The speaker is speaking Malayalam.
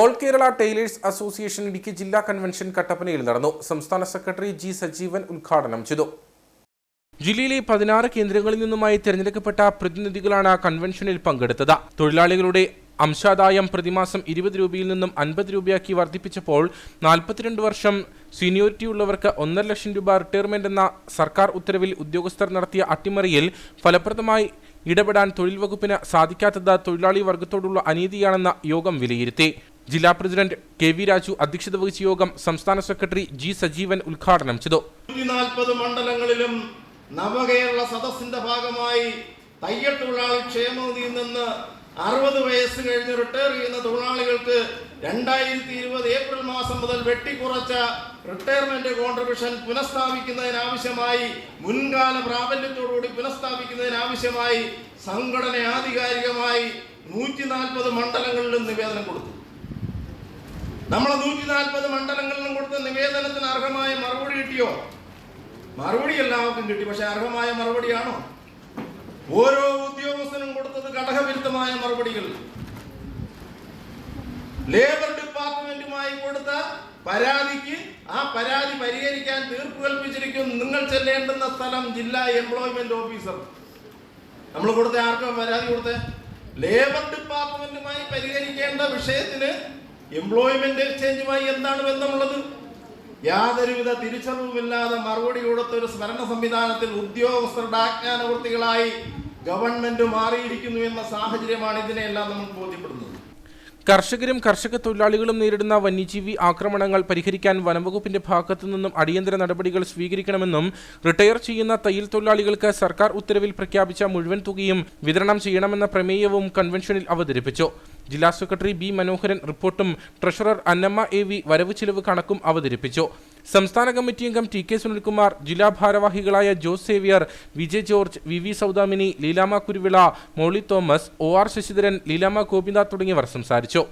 All Kerala tailors association Idukki ജില്ലാ കൺവെൻഷൻ കട്ടപ്പനയിൽ നടന്നു. സംസ്ഥാന സെക്രട്ടറി ജി സജീവൻ ഉദ്ഘാടനം ചെയ്തു. ജില്ലയിലെ പതിനാറ് കേന്ദ്രങ്ങളിൽ നിന്നുമായി തിരഞ്ഞെടുക്കപ്പെട്ട പ്രതിനിധികളാണ് കൺവെൻഷനിൽ പങ്കെടുത്തത്. തൊഴിലാളികളുടെ അംശാദായം പ്രതിമാസം ഇരുപത് രൂപയിൽ നിന്നും അൻപത് രൂപയാക്കി വർദ്ധിപ്പിച്ചപ്പോൾ നാൽപ്പത്തിരണ്ട് വർഷം സീനിയോറിറ്റി ഉള്ളവർക്ക് ഒന്നര ലക്ഷം രൂപ റിട്ടയർമെന്റ് എന്ന സർക്കാർ ഉത്തരവിൽ ഉദ്യോഗസ്ഥർ നടത്തിയ അട്ടിമറിയിൽ ഫലപ്രദമായി ഇടപെടാൻ തൊഴിൽ വകുപ്പിന് സാധിക്കാത്തത് തൊഴിലാളി വർഗത്തോടുള്ള അനീതിയാണെന്ന യോഗം വിലയിരുത്തി. ജില്ലാ പ്രസിഡന്റ് കെ വി രാജു അധ്യക്ഷത വഹിച്ച യോഗം സംസ്ഥാന സെക്രട്ടറി ജി സജീവൻ ഉദ്ഘാടനം ചെയ്തു. നാൽപ്പത് മണ്ഡലങ്ങളിലും നവകേരള സദസ്സിന്റെ ഭാഗമായി തയ്യൽ തൊഴിലാളി ക്ഷേമനിധിയിൽ നിന്ന് അറുപത് വയസ്സ് കഴിഞ്ഞ് റിട്ടയർ ചെയ്യുന്ന തൊഴിലാളികൾക്ക് രണ്ടായിരത്തി ഇരുപത് ഏപ്രിൽ മാസം മുതൽ വെട്ടിക്കുറച്ച റിട്ടയർമെന്റ് കോൺട്രിബ്യൂഷൻ പുനഃസ്ഥാപിക്കുന്നതിനാവശ്യമായി മുൻകാല പ്രാബല്യത്തോടുകൂടി പുനഃസ്ഥാപിക്കുന്നതിനാവശ്യമായി സംഘടന ആധികാരികമായി നൂറ്റി നാൽപ്പത് മണ്ഡലങ്ങളിലും നിവേദനം കൊടുത്തു. നമ്മളെ നൂറ്റി നാൽപ്പത് മണ്ഡലങ്ങളിലും കൊടുത്ത നിവേദനത്തിന് അർഹമായ മറുപടി കിട്ടിയോ? മറുപടി എല്ലാവർക്കും കിട്ടി പക്ഷെ അർഹമായ മറുപടിയാണോ? ഓരോ ഉദ്യോഗസ്ഥനും കൊടുത്തത് ഘടകവിരുദ്ധമായ മറുപടികൾ. ലേബർ ഡിപ്പാർട്ട്മെന്റുമായി കൊടുത്ത പരാതിക്ക് ആ പരാതി പരിഹരിക്കാൻ തീർപ്പ് കൽപ്പിച്ചിരിക്കും നിങ്ങൾ ചെല്ലേണ്ടുന്ന സ്ഥലം ജില്ലാ എംപ്ലോയ്മെന്റ് ഓഫീസർ നമ്മൾ കൊടുത്ത ആർക്കും പരാതി കൊടുത്തേ? ലേബർ ഡിപ്പാർട്ട്മെന്റുമായി പരിഹരിക്കേണ്ട വിഷയത്തിന് എംപ്ലോയ്മെന്റ് എക്സ്ചേഞ്ചുമായി എന്താണ് ബന്ധമുള്ളത്? യാതൊരുവിധ തിരിച്ചറിവുമില്ലാതെ മറുപടി കൊടുത്ത ഒരു സ്മരണ സംവിധാനത്തിൽ ഉദ്യോഗസ്ഥരുടെ ആജ്ഞാനവൃത്തികളായി ഗവൺമെന്റ് മാറിയിരിക്കുന്നു എന്ന സാഹചര്യമാണ് ഇതിനെല്ലാം നമ്മൾ ബോധ്യപ്പെടുന്നത്. കർഷകരും കർഷക തൊഴിലാളികളും നേരിടുന്ന വന്യജീവി ആക്രമണങ്ങൾ പരിഹരിക്കാൻ വനംവകുപ്പിന്റെ ഭാഗത്തു നിന്നും അടിയന്തര നടപടികൾ സ്വീകരിക്കണമെന്നും റിട്ടയർ ചെയ്യുന്ന തയ്യൽ തൊഴിലാളികൾക്ക് സർക്കാർ ഉത്തരവിൽ പ്രഖ്യാപിച്ച മുഴുവൻ തുകയും വിതരണം ചെയ്യണമെന്ന പ്രമേയവും കൺവെൻഷനിൽ അവതരിപ്പിച്ചു. ജില്ലാ സെക്രട്ടറി ബി മനോഹരൻ റിപ്പോർട്ടും ട്രഷറർ അന്നമ്മ എ വി വരവ് ചെലവ് കണക്കും അവതരിപ്പിച്ചു. സംസ്ഥാന കമ്മിറ്റി അംഗം ടി കെ സുനിൽകുമാർ ജില്ലാ ഭാരവാഹികളായ Jose Xavier Vijay George V V Saudamini Leelamma Kuruvila Molly Thomas O R Sasidharan Leelamma Gopinath തുടങ്ങിയവർ സംസാരിച്ചു.